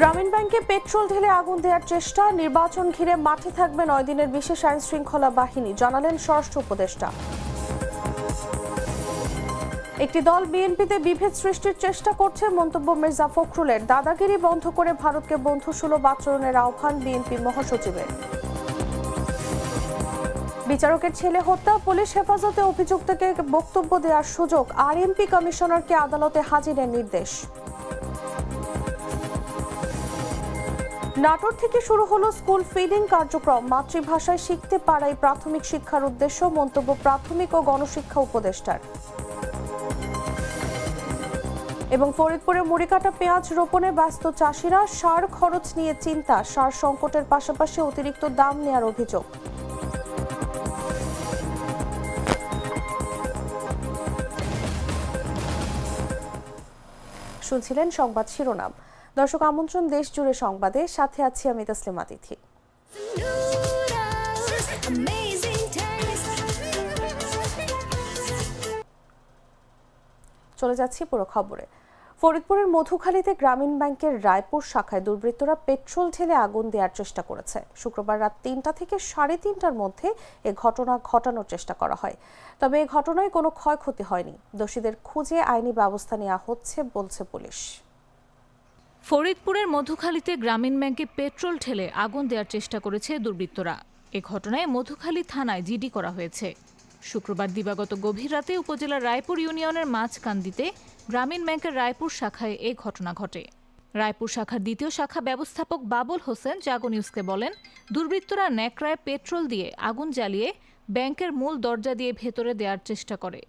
গ্রামীণ ব্যাংকে পেট্রোল ঢেলে আগুন দেওয়ার চেষ্টা, নির্বাচন ঘিরে মাঠে থাকবে নয় দিনের বিশেষ আইন শৃঙ্খলা বাহিনী, জানালেন স্বরাষ্ট্র উপদেষ্টা। একটি দল বিএনপিতে বিভেদ সৃষ্টির চেষ্টা করছে, মন্তব্য মির্জা ফখরুলের। দাদাগিরি বন্ধ করে ভারতকে বন্ধুসুলভ আচরণের আহ্বান বিএনপি মহাসচিবের। বিচারকের ছেলে হত্যা, পুলিশ হেফাজতে অভিযুক্তকে বক্তব্য দেওয়ার সুযোগ, আরএমপি কমিশনারকে আদালতে হাজিরের নির্দেশ। নাটোর থেকে শুরু হলো স্কুল ফিডিং কার্যক্রম। মাতৃভাষায় শিখতে পারাই প্রাথমিক শিক্ষার উদ্দেশ্য, মন্তব্য প্রাথমিক ও গণশিক্ষা উপদেষ্টার। এবং ফরিদপুরে মুড়িকাটা পেঁয়াজ রোপণে ব্যস্ত চাষিরা সার খরচ নিয়ে চিন্তা, সার সংকটের পাশাপাশি অতিরিক্ত দাম নেয়ার অভিযোগ। শুনছিলেন সংবাদ শিরোনাম। দর্শক, আমন্ত্রণ দেশ জুড়ে সংবাদে। সাথে আছি আমি তসলিমা তিথি। চলে যাচ্ছি পুরো খবরে। ফরিদপুরের মধুখালীতে গ্রামীণ ব্যাংকের রায়পুর শাখায় দুর্বৃত্তরা পেট্রোল ঢেলে আগুন দেওয়ার চেষ্টা করেছে। শুক্রবার রাত তিনটা থেকে সাড়ে তিনটার মধ্যে এ ঘটনা ঘটানোর চেষ্টা করা হয়। তবে এ ঘটনায় কোনো ক্ষয়ক্ষতি হয়নি। দোষীদের খুঁজে আইনি ব্যবস্থা নেওয়া হচ্ছে বলছে পুলিশ। ফরিদপুরের মধুখালীতে গ্রামীণ ব্যাংকে পেট্রোল ঢেলে আগুন দেওয়ার চেষ্টা করেছে দুর্বৃত্তরা। এ ঘটনায় মধুখালী থানায় জিডি করা হয়েছে। শুক্রবার দিবাগত গভীর রাতে উপজেলার রায়পুর ইউনিয়নের মাঝকান্দিতে গ্রামীণ ব্যাংকের রায়পুর শাখায় এ ঘটনা ঘটে। রায়পুর শাখার দ্বিতীয় শাখা ব্যবস্থাপক বাবুল হোসেন জাগো নিউজকে বলেন, দুর্বৃত্তরা ন্যাকড়ায় পেট্রোল দিয়ে আগুন জ্বালিয়ে ব্যাংকের মূল দরজা দিয়ে ভেতরে দেওয়ার চেষ্টা করে।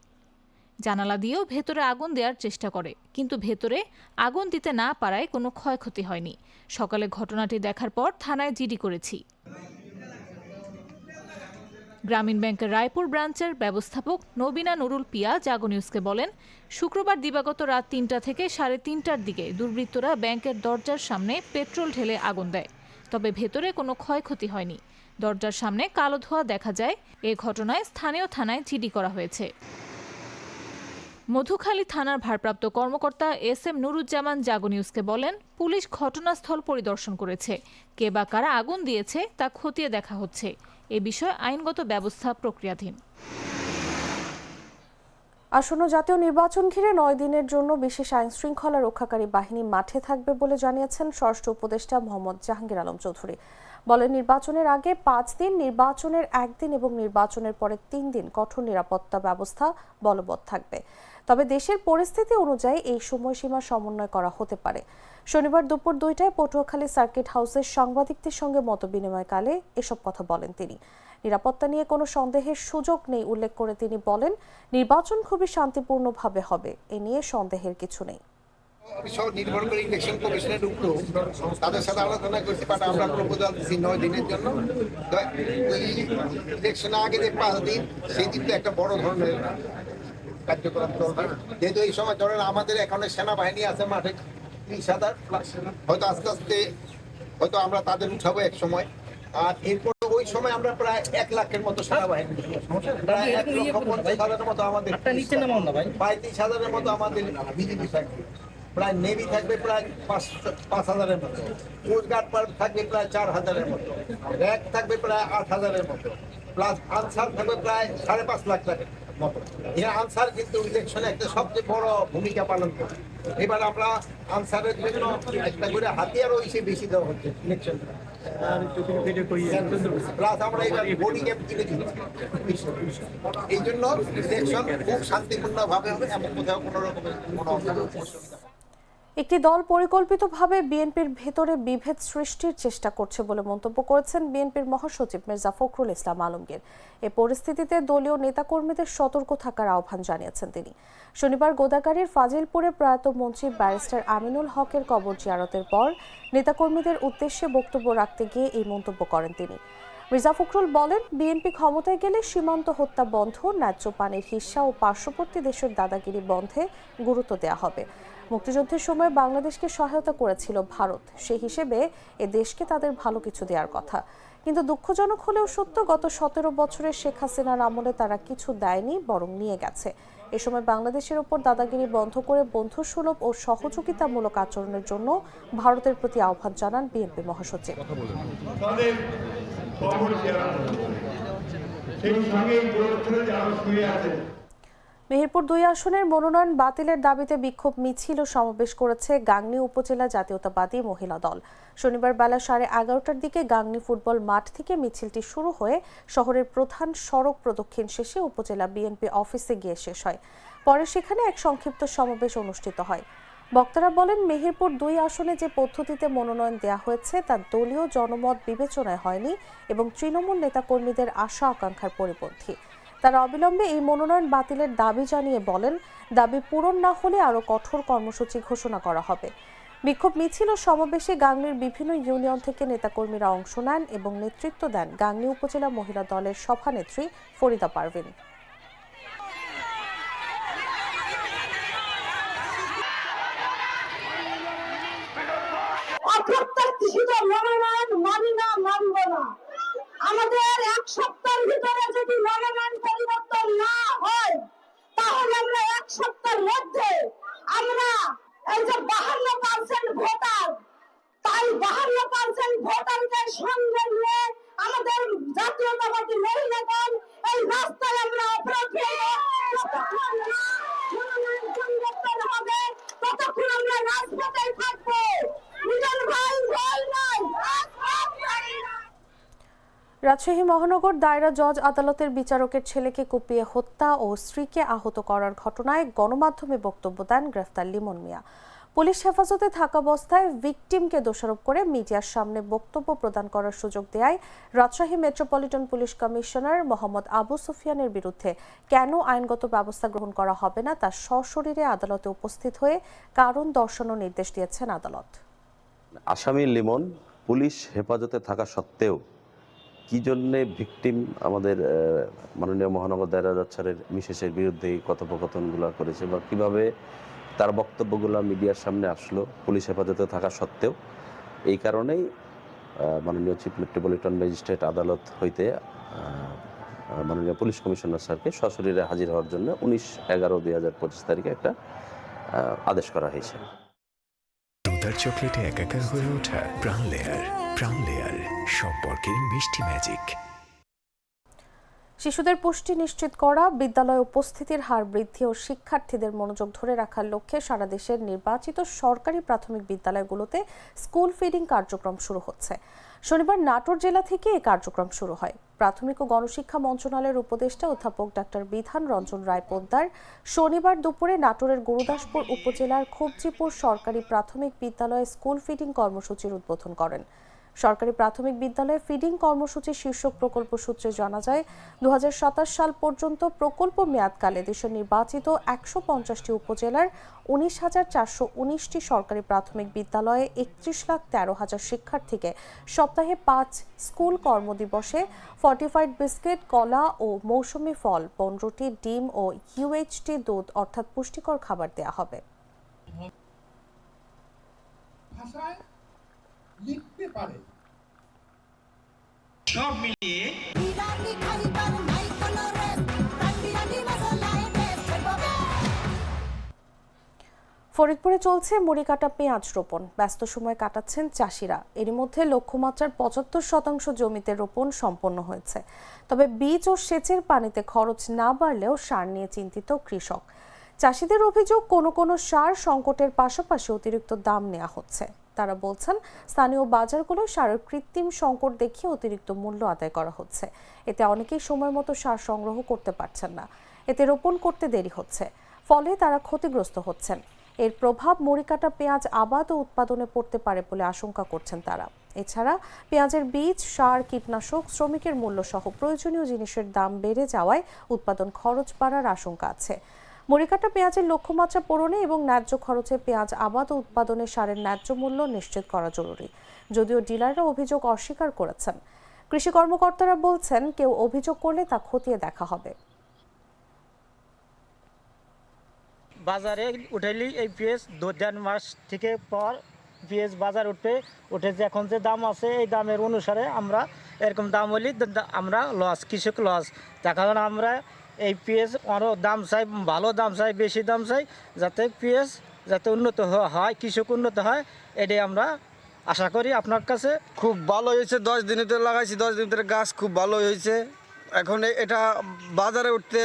জানালা দিয়েও ভেতরে আগুন দেওয়ার চেষ্টা করে, কিন্তু ভেতরে আগুন দিতে না পারায় কোনো ক্ষয়ক্ষতি হয়নি। সকালে ঘটনাটি দেখার পর থানায় জিডি করেছি। গ্রামীণ ব্যাংকের রায়পুর ব্রাঞ্চের ব্যবস্থাপক নবীনা নুরুল পিয়া জাগো নিউজকে বলেন, শুক্রবার দিবাগত রাত তিনটা থেকে সাড়ে তিনটার দিকে দুর্বৃত্তরা ব্যাংকের দরজার সামনে পেট্রোল ঢেলে আগুন দেয়। তবে ভেতরে কোনো ক্ষয়ক্ষতি হয়নি। দরজার সামনে কালো ধোঁয়া দেখা যায়। এ ঘটনায় স্থানীয় থানায় জিডি করা হয়েছে। মধুখালী থানার ভারপ্রাপ্ত কর্মকর্তা এস এম নুরুজ্জামান জাগো নিউজকে বলেন, পুলিশ ঘটনাস্থল পরিদর্শন করেছে। কে বা কারা আগুন দিয়েছে তা খতিয়ে দেখা হচ্ছে। এ বিষয়ে আইনগত ব্যবস্থা প্রক্রিয়াধীন। আসন্ন জাতীয় নির্বাচন ঘিরে নয় দিনের জন্য বিশেষ আইন শৃঙ্খলা রক্ষাকারী বাহিনী মাঠে থাকবে বলে জানিয়েছেন স্বরাষ্ট্র উপদেষ্টা মোহাম্মদ জাহাঙ্গীর আলম চৌধুরী। বলেন, নির্বাচনের আগে পাঁচ দিন, নির্বাচনের একদিন এবং নির্বাচনের পরে তিন দিন কঠোর নিরাপত্তা ব্যবস্থা বলবৎ থাকবে। তবে দেশের পরিস্থিতি অনুযায়ী এই সময়সীমা সমন্বয় করা হতে পারে। শনিবার দুপুর দুইটায় পটুয়াখালী সার্কিট হাউসের সাংবাদিকদের সঙ্গে মতবিনিময়কালে এসব কথা বলেন তিনি। নিরাপত্তা নিয়ে কোনো সন্দেহের সুযোগ নেই, উল্লেখ করে তিনি বলেন, নির্বাচন খুবই শান্তিপূর্ণভাবে হবে, এ নিয়ে সন্দেহের কিছু নেই। নির্ভর করে ইলেকশন কমিশনের উপর তাদের সাথে আলোচনা করছি বাট আমরা প্রপোজাল দিচ্ছি নয় দিনের জন্য। ইলেকশন আগে যে পাঁচ দিন সেই একটা বড় ধরনের কার্যক্রম চলবে। যেহেতু এই সময় ধরেন আমাদের এখানে সেনাবাহিনী আছে মাঠে ত্রিশ হাজার হয়তো আস্তে আস্তে হয়তো আমরা তাদের উঠাবো এক সময়। আর এরপর ওই সময় আমরা প্রায় এক লাখের মতো সেনাবাহিনী প্রায় এক লক্ষ পঞ্চাশ হাজারের মতো আমাদের পঁয়ত্রিশ হাজারের মতো আমাদের বিজেপি থাকবে। প্রায় নেভি থাকবে প্রায় পাঁচ পাঁচ হাজারের মতো। কোস্টগার্ড থাকবে প্রায় চার হাজারের মতো। র্যাক থাকবে প্রায় আট হাজারের মতো। প্লাস আনসার থাকবে প্রায় সাড়ে পাঁচ লাখ টাকার মতো। এই আনসার কিন্তু ইলেকশনে একটা সবচেয়ে বড় ভূমিকা পালন করে। এবার আমরা আনসারের জন্য একটা করে হাতিয়ারও এসে বেশি দেওয়া হচ্ছে ইলেকশন প্লাস আমরা এবার বডি ক্যাম্প কিনে দিচ্ছি। এই জন্য ইলেকশন খুব শান্তিপূর্ণ ভাবে হবে এমন কোথাও কোনো রকমের কোনো অসুবিধা। একটি দল পরিকল্পিতভাবে বিএনপির ভেতরে বিভেদ সৃষ্টির চেষ্টা করছে বলে মন্তব্য করেছেন বিএনপির মহাসচিব মির্জা ফখরুল ইসলাম আলমগীর। এ পরিস্থিতিতে দলীয় নেতাকর্মীদের সতর্ক থাকার আহ্বান জানিয়েছেন তিনি। শনিবার গোদাগাড়ির ফাজিলপুরে প্রয়াত মন্ত্রী ব্যারিস্টার আমিনুল হকের কবর জিয়ারতের পর নেতাকর্মীদের উদ্দেশ্যে বক্তব্য রাখতে গিয়ে এই মন্তব্য করেন তিনি। মির্জা ফখরুল বলেন, বিএনপি ক্ষমতায় গেলে সীমান্ত হত্যা বন্ধ, ন্যায্য পানির হিস্সা ও পার্শ্ববর্তী দেশের দাদাগিরি বন্ধে গুরুত্ব দেওয়া হবে। মুক্তিযুদ্ধের সময় বাংলাদেশকে সহায়তা করেছিল ভারত। সেই হিসেবে এ দেশকে তাদের ভালো কিছু দেওয়ার কথা। কিন্তু দুঃখজনক হলেও সত্য, গত সতেরো বছরের শেখ হাসিনার আমলে তারা কিছু দেয়নি, বরং নিয়ে গেছে। এ সময় বাংলাদেশের ওপর দাদাগিরি বন্ধ করে বন্ধুসুলভ ও সহযোগিতামূলক আচরণের জন্য ভারতের প্রতি আহ্বান জানান বিএনপি মহাসচিব। সেই সঙ্গে মেহেরপুর দুই আসনের মনোনয়ন বাতিলের দাবিতে বিক্ষোভ মিছিল ও সমাবেশ করেছে গাংনী উপজেলা জাতীয়তাবাদী মহিলা দল। শনিবার বেলা সাড়ে এগারোটার দিকে গাংনী ফুটবল মাঠ থেকে মিছিলটি শুরু হয়ে শহরের প্রধান সড়ক প্রদক্ষিণ শেষে উপজেলা বিএনপি অফিসে গিয়ে শেষ হয়। পরে সেখানে এক সংক্ষিপ্ত সমাবেশ অনুষ্ঠিত হয়। বক্তারা বলেন, মেহেরপুর দুই আসনে যে পদ্ধতিতে মনোনয়ন দেওয়া হয়েছে তা দলীয় জনমত বিবেচনায় হয়নি এবং তৃণমূল নেতাকর্মীদের আশা আকাঙ্ক্ষার পরিপন্থী। তারা অবিলম্বে এই মনোনয়ন বাতিলের দাবি জানিয়ে বলেন, দাবি পূরণ না হলে আরও কঠোর কর্মসূচি ঘোষণা করা হবে। বিক্ষোভ মিছিল ও সমাবেশে গাংনির বিভিন্ন ইউনিয়ন থেকে নেতাকর্মীরা অংশ নেন এবং নেতৃত্ব দেন গাংনি উপজেলা মহিলা দলের সভানেত্রী ফরিদা পারভিন অপ্রত্যাশিত মনোনয়ন মানি না মানব না আমাদের এক সপ্তাহের ভিতরে যদি মনোনয়ন পরিবর্তন না হয় তাহলে আমরা এক সপ্তাহের মধ্যে আমরা এই যে বাহান্ন পার্সেন্ট ভোটার তাই বাহান্ন ভোটারদের সঙ্গে নিয়ে আমাদের জাতীয়তাবাদী এই রাস্তায় আমরা হবে, ততক্ষণ আমরা রাজপথেই থাকব। রাজশাহী মহানগর দায়রা জজ আদালতের বিচারকের ছেলেকে কুপিয়ে হত্যা ও স্ত্রীকে আহত করার ঘটনায় গণমাধ্যমে বক্তব্য দেন গ্রেফতার লিমন মিয়া। পুলিশ হেফাজতে থাকা অবস্থায় ভিকটিমকে দোষারোপ করে মিডিয়ার সামনে বক্তব্য প্রদান করার সুযোগ দেয় Rajshahi metropolitan police commissioner Mohammad Abu সুফিয়ানের বিরুদ্ধে কেন আইনগত ব্যবস্থা গ্রহণ করা হবে না তা সশরীরে আদালতে উপস্থিত হয়ে কারণ দর্শানোর নির্দেশ দিয়েছেন আদালত। আসামি লিমন পুলিশ হেফাজতে থাকা সত্ত্বেও কি জন্যে ভিকটিম আমাদের মাননীয় মহানগর দায়রা জচ্ছারের মিসেসের বিরুদ্ধে এই কথোপকথনগুলো করেছে বা কীভাবে তার বক্তব্যগুলো মিডিয়ার সামনে আসলো, পুলিশ হেফাজতে থাকা সত্ত্বেও। এই কারণেই মাননীয় চিফ মেট্রোপলিটন ম্যাজিস্ট্রেট আদালত হইতে মাননীয় পুলিশ কমিশনার স্যারকে সশরীরে হাজির হওয়ার জন্য উনিশ এগারো দুই হাজার পঁচিশ তারিখে একটা আদেশ করা হয়েছে। দুধার চকলেটে একাকার হয়ে ওঠা প্রাণ লেয়ার প্রাণ লেয়ার, সম্পর্কের মিষ্টি ম্যাজিক শিশুদের পুষ্টি নিশ্চিত করা, বিদ্যালয়ে উপস্থিতির হার বৃদ্ধি ও শিক্ষার্থীদের মনোযোগ ধরে রাখার লক্ষ্যে সারা দেশের নির্বাচিত সরকারি প্রাথমিক বিদ্যালয়গুলোতে স্কুল ফিডিং কার্যক্রম শুরু হচ্ছে। শনিবার নাটোর জেলা থেকে এই কার্যক্রম শুরু হয়। প্রাথমিক ও গণশিক্ষা মন্ত্রণালয়ের উপদেষ্টা অধ্যাপক ডাক্তার বিধান রঞ্জন রায় পোদ্দার শনিবার দুপুরে নাটোরের গুরুদাসপুর উপজেলার খুবজিপুর সরকারি প্রাথমিক বিদ্যালয়ে স্কুল ফিডিং কর্মসূচির উদ্বোধন করেন। সরকারি প্রাথমিক বিদ্যালয়ে ফিডিং কর্মসূচি শীর্ষক প্রকল্প সূত্রে জানা যায় দু হাজার সাতাশ সাল পর্যন্ত প্রকল্প মেয়াদকালে দেশের নির্বাচিত একশো পঞ্চাশটি উপজেলার উনিশ হাজার চারশো উনিশটি সরকারি প্রাথমিক বিদ্যালয়ে একত্রিশ লাখ তেরো হাজার শিক্ষার্থীকে সপ্তাহে পাঁচ স্কুল কর্মদিবসে ফর্টিফাইড বিস্কিট, কলা ও মৌসুমি ফল, পনেরোটি ডিম ও ইউএইচটি দুধ অর্থাৎ পুষ্টিকর খাবার দেওয়া হবে। ভাষায় পারে। টেস্ট হবে ফরিদপুরে চলছে মুড়ি কাটা পেঁয়াজ রোপণ। ব্যস্ত সময় কাটাচ্ছেন চাষিরা। এরই মধ্যে লক্ষ্যমাত্রার পঁচাত্তর শতাংশ জমিতে রোপণ সম্পন্ন হয়েছে। তবে বীজ ও সেচের পানিতে খরচ না বাড়লেও সার নিয়ে চিন্তিত কৃষক। চাষিদের অভিযোগ কোনো কোনো সার সংকটের পাশাপাশি অতিরিক্ত দাম নেওয়া হচ্ছে। তারা বলছেন, স্থানীয় বাজারগুলো সারের কৃত্রিম সংকট দেখিয়ে অতিরিক্ত মূল্য আদায় করা হচ্ছে। এতে অনেকেই সময় মতো সার সংগ্রহ করতে পারছেন না। এতে রোপণ করতে দেরি হচ্ছে। ফলে তারা ক্ষতিগ্রস্ত হচ্ছেন। এর প্রভাব মরিকাটা পেঁয়াজ আবাদ ও উৎপাদনে পড়তে পারে বলে আশঙ্কা করছেন তারা। এছাড়া পেঁয়াজের বীজ, সার, কীটনাশক, শ্রমিকের মূল্য সহ প্রয়োজনীয় জিনিসের দাম বেড়ে যাওয়ায় উৎপাদন খরচ বাড়ার আশঙ্কা আছে। মরিকাটা পেঁয়াজের লক্ষ্যমাত্রা পূরণে এবং ন্যায্য খরচে পেঁয়াজ আবাদ ও উৎপাদনে সারের ন্যায্য মূল্য নিশ্চিত করা জরুরি, যদিও ডিলাররা অভিযোগ অস্বীকার করেছেন। কৃষি কর্মকর্তারা বলছেন, কেউ অভিযোগ করলে তা খতিয়ে দেখা হবে। বাজারে উঠাইলি এই পেঁয়াজ, দেড় মাস থেকে পর পেঁয়াজ বাজার উঠবে, উঠে যে এখন যে দাম আছে, এই দামের অনুসারে আমরা এরকম দাম হলে আমরা লস কৃষক লস তার কারণ আমরা এই পেঁয়াজ আরও দাম চাই ভালো দাম চাই বেশি দাম চাই যাতে পেঁয়াজ যাতে উন্নত হ- হয় কৃষক উন্নত হয় এটাই আমরা আশা করি আপনার কাছে। খুব ভালো হয়েছে দশ দিনে তো লাগাইছি দশ দিন ধরে গাছ খুব ভালো হয়েছে। এখন এটা বাজারে উঠতে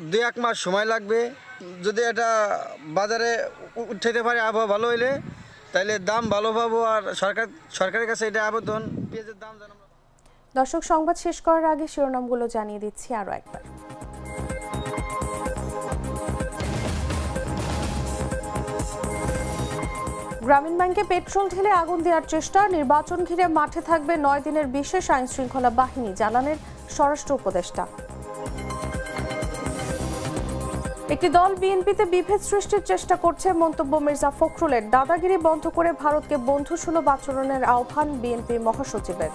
দু এক মাস সময় লাগবে। যদি এটা বাজারে উ- উঠাইতে পারে আবহাওয়া ভালো হইলে তাইলে দাম ভালো পাবো আর সরকার সরকারের কাছে এটা আবেদন। পেঁয়াজের দাম আমরা- দর্শক সংবাদ শেষ করার আগে শিরোনামগুলো জানিয়ে দিচ্ছি আরও একবার। গ্রামীণ ব্যাংকে পেট্রোল ঢেলে আগুন দেওয়ার চেষ্টা। নির্বাচন ঘিরে মাঠে থাকবে নয় দিনের বিশেষ আইন শৃঙ্খলা বাহিনী জানানের স্বরাষ্ট্র উপদেষ্টা। একটি দল বিএনপিতে বিভেদ সৃষ্টির চেষ্টা করছে মন্তব্য মির্জা ফখরুলের। দাদাগিরি বন্ধ করে ভারতকে বন্ধুসুলভ আচরণের আহ্বান বিএনপি মহাসচিবের।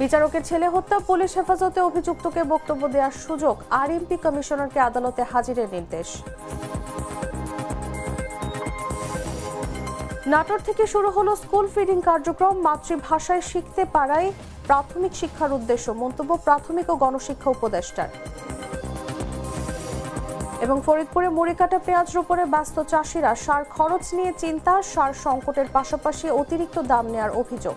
বিচারকের ছেলে হত্যা, পুলিশ হেফাজতে অভিযুক্তকে বক্তব্য দেওয়ার সুযোগ। আরএমপি কমিশনারকে আদালতে হাজিরের নির্দেশ। নাটোর থেকে শুরু হলো স্কুল ফিডিং কার্যক্রম। মাতৃভাষায় শিখতে পারাই প্রাথমিক শিক্ষার উদ্দেশ্য। মন্তব্য, প্রাথমিক ও গণশিক্ষা উপদেষ্টার। এবং ফরিদপুরে মুড়ি কাটা পেঁয়াজ রোপণে ব্যস্ত চাষিরা, সার খরচ নিয়ে চিন্তা, সার সংকটের পাশাপাশি অতিরিক্ত দাম নেওয়ার অভিযোগ।